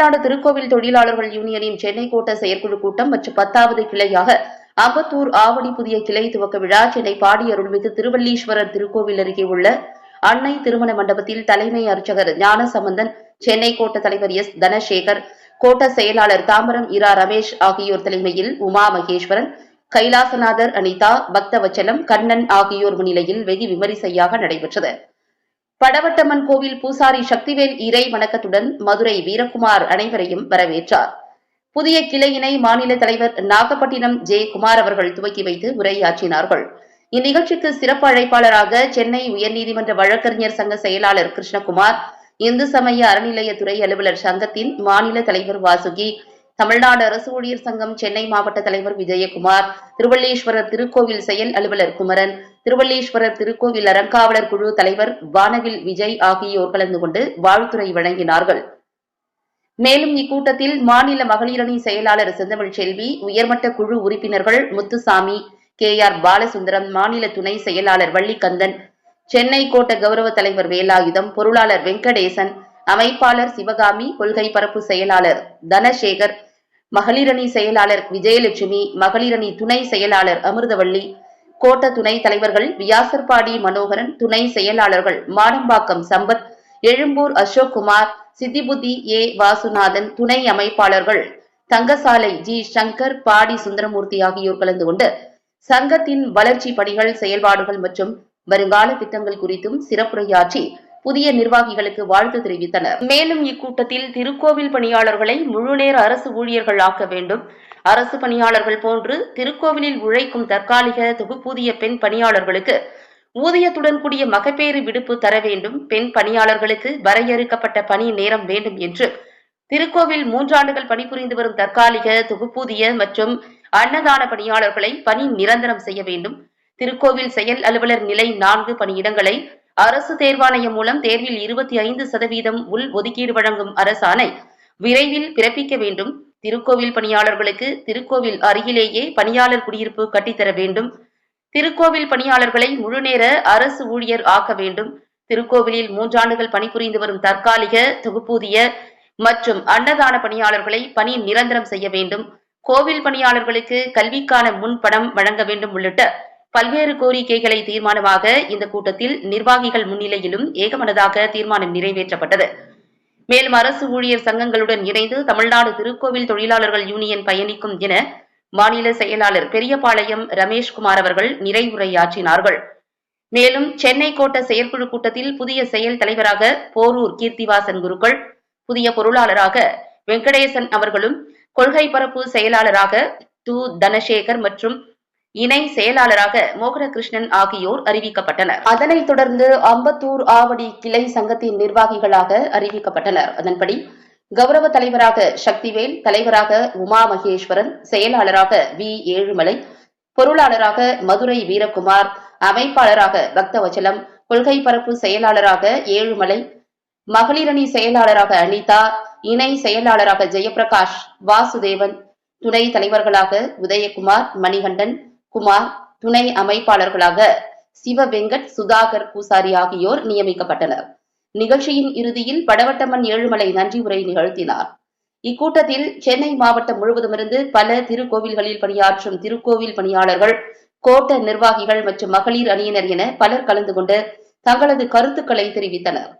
தமிழ்நாடு திருக்கோவில் தொழிலாளர்கள் யூனியனின் சென்னை கோட்ட செயற்குழு கூட்டம் மற்றும் பத்தாவது கிளையாக அம்பத்தூர் ஆவடி புதிய கிளை துவக்க விழா சென்னை பாடி அருள்மிகு திருவல்லீஸ்வரர் திருக்கோவில் அருகே உள்ள அன்னை திருமண மண்டபத்தில் தலைமை அர்ச்சகர் ஞானசம்பந்தன் சென்னை கோட்ட தலைவர் எஸ். தனசேகர் கோட்ட செயலாளர் தாம்பரம் இரா ரமேஷ் ஆகியோர் தலைமையில் உமா மகேஸ்வரன் கைலாசநாதர் அனிதா பக்தவச்சலம் கண்ணன் ஆகியோர் முன்னிலையில் வெகு விமரிசையாக நடைபெற்றது. படவட்டம்மன் கோவில் பூசாரி சக்திவேல் இறை வணக்கத்துடன் மதுரை வீரகுமார் அனைவரையும் வரவேற்றார். புதிய கிளையினை மாநில தலைவர் நாகப்பட்டினம் ஜே குமார் அவர்கள் துவக்கி வைத்து உரையாற்றினார்கள். இந்நிகழ்ச்சிக்கு சிறப்பு அழைப்பாளராக சென்னை உயர்நீதிமன்ற வழக்கறிஞர் சங்க செயலாளர் கிருஷ்ணகுமார் இந்து சமய அறநிலையத்துறை அலுவலர் சங்கத்தின் மாநில தலைவர் வாசுகி தமிழ்நாடு அரசு ஊழியர் சங்கம் சென்னை மாவட்ட தலைவர் விஜயகுமார் திருவள்ளீஸ்வரர் திருக்கோவில் செயல் அலுவலர் குமரன் திருவள்ளீஸ்வரர் திருக்கோவில் அறங்காவலர் குழு தலைவர் வானவில் விஜய் ஆகியோர் கலந்து கொண்டு வாழ்த்துறை வழங்கினார்கள். மேலும் இக்கூட்டத்தில் மாநில மகளிரணி செயலாளர் செந்தமிழ் செல்வி உயர்மட்ட குழு உறுப்பினர்கள் முத்துசாமி கே ஆர் பாலசுந்தரம் மாநில துணை செயலாளர் வள்ளிக்கந்தன் சென்னை கோட்ட கௌரவ தலைவர் வேலாயுதம் பொருளாளர் வெங்கடேசன் அமைப்பாளர் சிவகாமி கொள்கை பரப்பு செயலாளர் தனசேகர் மகளிரணி செயலாளர் விஜயலட்சுமி மகளிரணி துணை செயலாளர் அமிர்தவள்ளி கோட்ட துணை தலைவர்கள் வியாசர்பாடி மனோகரன் துணை செயலாளர்கள் மாடம்பாக்கம் சம்பத் எழும்பூர் அசோக்குமார் சித்திபுத்தி ஏ வாசுநாதன் துணை அமைப்பாளர்கள் தங்கசாலை ஜி சங்கர் பாடி சுந்தரமூர்த்தி ஆகியோர் கலந்து கொண்டு சங்கத்தின் வளர்ச்சி பணிகள் செயல்பாடுகள் மற்றும் வருங்கால திட்டங்கள் குறித்தும் சிறப்புரையாற்றி புதிய நிர்வாகிகளுக்கு வாழ்த்து தெரிவித்தனர். மேலும் இக்கூட்டத்தில் திருக்கோவில் பணியாளர்களை முழுநேர அரசு ஊழியர்கள் ஆக்க வேண்டும். அரசு பணியாளர்கள் போன்று திருக்கோவிலில் உழைக்கும் தற்காலிக தொகுப்பூதிய பெண் பணியாளர்களுக்கு ஊதியத்துடன் கூடிய மகப்பேறு விடுப்பு தர வேண்டும். பெண் பணியாளர்களுக்கு வரையறுக்கப்பட்ட பணி நேரம் வேண்டும் என்று திருக்கோவில் மூன்றாண்டுகள் பணிபுரிந்து வரும் தற்காலிக தொகுப்பூதிய மற்றும் அன்னதான பணியாளர்களை பணி நிரந்தரம் செய்ய வேண்டும். திருக்கோவில் செயல் அலுவலர் நிலை நான்கு பணியிடங்களை அரசு தேர்வாணையம் மூலம் தேர்வில் இருபத்தி ஐந்து சதவீதம் உள் ஒதுக்கீடு வழங்கும் அரசாணை விரைவில் பிறப்பிக்க வேண்டும். திருக்கோவில் பணியாளர்களுக்கு திருக்கோவில் அருகிலேயே பணியாளர் குடியிருப்பு கட்டித்தர வேண்டும். திருக்கோவில் பணியாளர்களை முழுநேர அரசு ஊழியர் ஆக்க வேண்டும். திருக்கோவிலில் மூன்றாண்டுகள் பணிபுரிந்து வரும் தற்காலிக தொகுப்பூதிய மற்றும் அன்னதான பணியாளர்களை பணி நிரந்தரம் செய்ய வேண்டும். கோவில் பணியாளர்களுக்கு கல்விக்கான முன்பணம் வழங்க வேண்டும் உள்ளிட்ட பல்வேறு கோரிக்கைகளை தீர்மானமாக இந்த கூட்டத்தில் நிர்வாகிகள் முன்னிலையிலும் ஏகமனதாக தீர்மானம் நிறைவேற்றப்பட்டது. மேலும் அரசு ஊழியர் சங்கங்களுடன் இணைந்து தமிழ்நாடு திருக்கோவில் தொழிலாளர்கள் யூனியன் பயணிக்கும் என மாநில செயலாளர் பெரியபாளையம் ரமேஷ்குமார் அவர்கள் நிறைவுரையாற்றினார்கள். மேலும் சென்னை கோட்ட செயற்குழு கூட்டத்தில் புதிய செயல் தலைவராக போரூர் கீர்த்திவாசன் குருக்கள் புதிய பொருளாளராக வெங்கடேசன் அவர்களும் கொள்கை பரப்பு செயலாளராக து தனசேகர் மற்றும் இணை செயலாளராக மோகனகிருஷ்ணன் ஆகியோர் அறிவிக்கப்பட்டனர். அதனைத் தொடர்ந்து அம்பத்தூர் ஆவடி கிளை சங்கத்தின் நிர்வாகிகளாக அறிவிக்கப்பட்டனர். அதன்படி கௌரவ தலைவராக சக்திவேல் தலைவராக உமா மகேஸ்வரன் செயலாளராக வி. ஏழுமலை பொருளாளராக மதுரை வீரகுமார் அமைப்பாளராக பக்தவச்சலம் கொள்கை பரப்பு செயலாளராக ஏழுமலை மகளிரணி செயலாளராக அனிதா இணை செயலாளராக ஜெயபிரகாஷ் வாசுதேவன் துணை தலைவர்களாக உதயகுமார் மணிகண்டன் குமார் துணை அமைப்பாளர்களாக சிவ வெங்கட் சுதாகர் பூசாரி ஆகியோர் நியமிக்கப்பட்டனர். நிகழ்ச்சியின் இறுதியில் படவட்டம்மன் ஏழுமலை நன்றி உரை நிகழ்த்தினார். இக்கூட்டத்தில் சென்னை மாவட்டம் முழுவதுமிருந்து பல திருக்கோவில்களில் பணியாற்றும் திருக்கோவில் பணியாளர்கள் கோட்ட நிர்வாகிகள் மற்றும் மகளிர் அணியினர் என பலர் கலந்து கொண்டு தங்களது கருத்துக்களை தெரிவித்தனர்.